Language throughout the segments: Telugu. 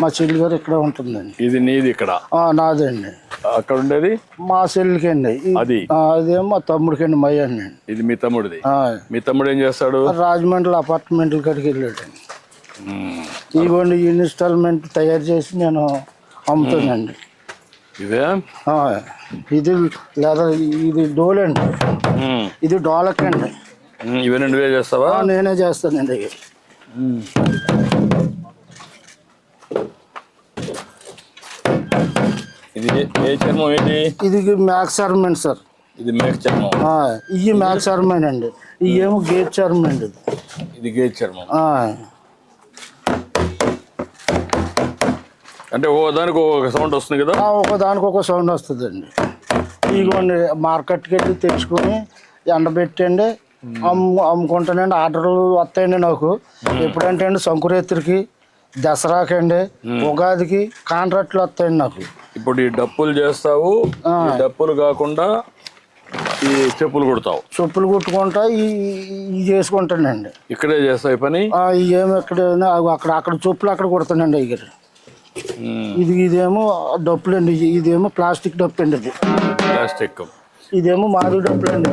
మా చెల్లి గారు ఇక్కడ ఉంటుందండి. ఇది నీది ఇక్కడ? ఆ, నాదండి అక్కడ ఉండేది? మా చెల్లికి అండి. ఈ- అది? ఆ, అదేమో మా తమ్ముడికి అండి మయ్య అండి. ఇది మీ తమ్ముడిది? ఆ, మీ తమ్ముడు ఏం చేస్తాడు? రాజమండ్రి అపార్ట్మెంట్ల కాడికి వెళ్ళాడండి. ఇవ్వండి ఈ ఇన్స్టాల్మెంట్ తయారు చేసి నేను అమ్ముతానండి. ఇదే? ఆ, ఇది లేదా ఇది డోల్ అండి. ఇది డోలక్ అండి. ఉమ్, ఇవన్నీ నువ్వే చేస్తావా? ఆ, నేనే చేస్తానండి. ఇవి. ఇది ఏ- చర్మం ఏంటి? ఇది మ్యాక్స్ చర్మన్ సార్. ఇది మేక చర్మం. ఆ, ఇవి మ్యాక్స్ చర్మన్ అండి. ఇవి ఏమో గేట్ చర్మన్ అండి ఇది. ఇది గేజ్ చర్మం. అంటే ఓ దానికి ఒక సౌండ్ వస్తుంది కదా? ఒక దానికి ఒక సౌండ్ వస్తుందండి. ఇదిగోండి మార్కెట్కి వెళ్ళి తెచ్చుకొని ఎండబెట్టండి అమ్ము అమ్ముకుంటానండి. ఆర్డర్లు వస్తాయండి నాకు. ఎప్పుడంటే అండి సంకురేత్రికి దసరాకండి ఉగాదికి కాంట్రాక్ట్లు వస్తాయండి నాకు. ఇప్పుడు ఈ డప్పులు చేస్తావు. ఈ డప్పులు కాకుండా ఈ చెప్పులు కుడతావు. చెప్పులు కుట్టుకుంటా ఈ ఈ చేసుకుంటానండి. ఇక్కడే చేస్తావు ఈ పని? ఏమో ఎక్కడ అక్కడ అక్కడ చెప్పులు అక్కడ కుడతానండి ఉమ్. ఇది ఇదేమో డప్పులు అండి ఇదేమో ప్లాస్టిక్ డప్పు అండి ఇది. ప్లాస్టిక్. ఇదేమో మాది డప్పులు అండి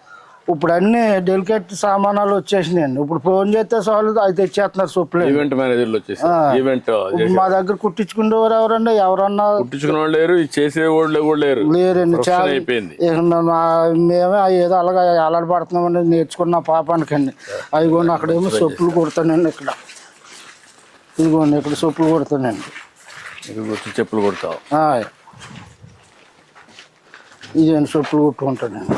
ఇప్పుడు అన్ని డెలికేట్ సామానాలు వచ్చేసినాయండి ఇప్పుడు ఫోన్ చేస్తే చాలు అవి తెచ్చేస్తున్నారు సొప్పులు ఈవెంట్ మేనేజర్లు వచ్చేసి. ఈవెంట్ మా దగ్గర కుట్టించుకునేవారు ఎవరండి? ఎవరన్నా కుట్టించుకునే లేరు చేసే వాళ్ళు కూడా లేరు. లేరండి. చాలా అయిపోయింది. మేమే ఏదో అలాగా అలవాడుతున్నామండి నేర్చుకున్న పాపానికండి. అదిగోండి అక్కడేమో సొప్పులు కుడతానండి ఇక్కడ. ఇదిగోండి ఇక్కడ సొప్పులు కుడతానండి ఇక్కడ చెప్పులు కొడతావు. ఇదేంటి సొప్పులు కుట్టుకుంటానండి.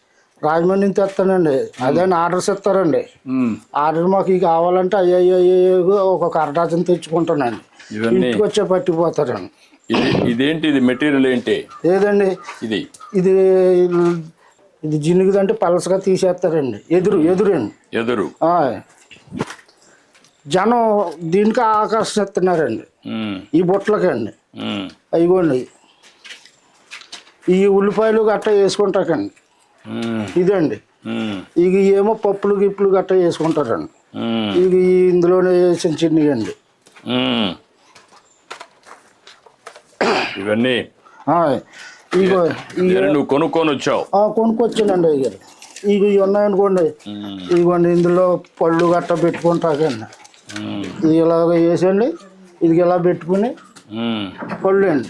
రాజమండ్రి నుంచి తెస్తానండి. అదే ఆర్డర్స్ ఇస్తారండి. ఆర్డర్ మాకు ఇవి కావాలంటే అయ్యో ఒక్కొక్క అరడాచన తెచ్చుకుంటానండి. ఇంటికి వచ్చే పట్టిపోతారండి. ఇది ఇదేంటి ఇది మెటీరియల్ ఏంటి? ఏదండి? ఇది. ఇది ఇది జినుగుదంటే పలసగా తీసేస్తారండి. ఎదురు ఎదురండి. ఎదురు. జనం దీనికి ఆకర్షిస్తున్నారండి. ఈ బుట్టలకండి. అయిగోండి ఈ ఉల్లిపాయలు గట్ట వేసుకుంటాకండి. ఇదండి. ఇక ఏమో పప్పులు గిప్పులు గట్ట వేసుకుంటారండి. ఇక ఈ ఇందులోనే వేసిన చిన్నయండి. ఇవన్నీ నువ్వు కొనుక్కొని వచ్చావు ఆ, కొనుక్కొచ్చానండి ఇక ఇవి ఉన్నాయనుకోండి. ఇదిగోండి ఇందులో పళ్ళు గట్ట పెట్టుకుంటాకండి. ఇది ఇలాగ వేసండి ఇది ఇలా పెట్టుకుని. పళ్ళు అండి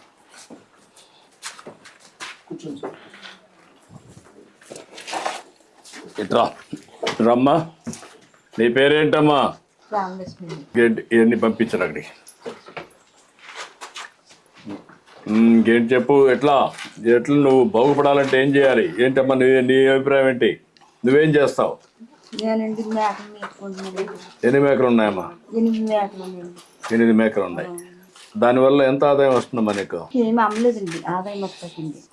ఇట్రా. రమ్మా. నీ పేరేంటమ్మా? ఇవన్నీ పంపించరు అక్కడికి? ఇంకేంటి చెప్పు ఎట్లా? ఎట్లా నువ్వు బాగుపడాలంటే ఏం చేయాలి? ఏంటమ్మా నీ నీ అభిప్రాయం ఏంటి? నువ్వేం చేస్తావు? ఎన్ని మేకలు ఉన్నాయమ్మా? ఎనిమిది మేకలు ఉన్నాయి. దానివల్ల ఎంత ఆదాయం వస్తుందమ్మా నీకు? ఏమి అమ్మలేదండి. ఆదాయం వస్తుందండి.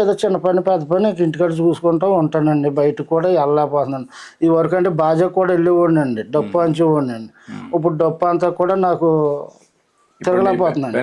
ఏదో చిన్న పని పెద్ద పని ఇంటికాడ చూసుకుంటూ ఉంటానండి. బయట కూడా వెళ్ళలేకపోతున్నాను. ఈ వరకు అంటే బాజా కూడా వెళ్ళేవాడిని అండి డప్పు అంచేవాడిని అండి ఇప్పుడు డప్పు అంతా కూడా నాకు తిరగలేకపోతున్నాను.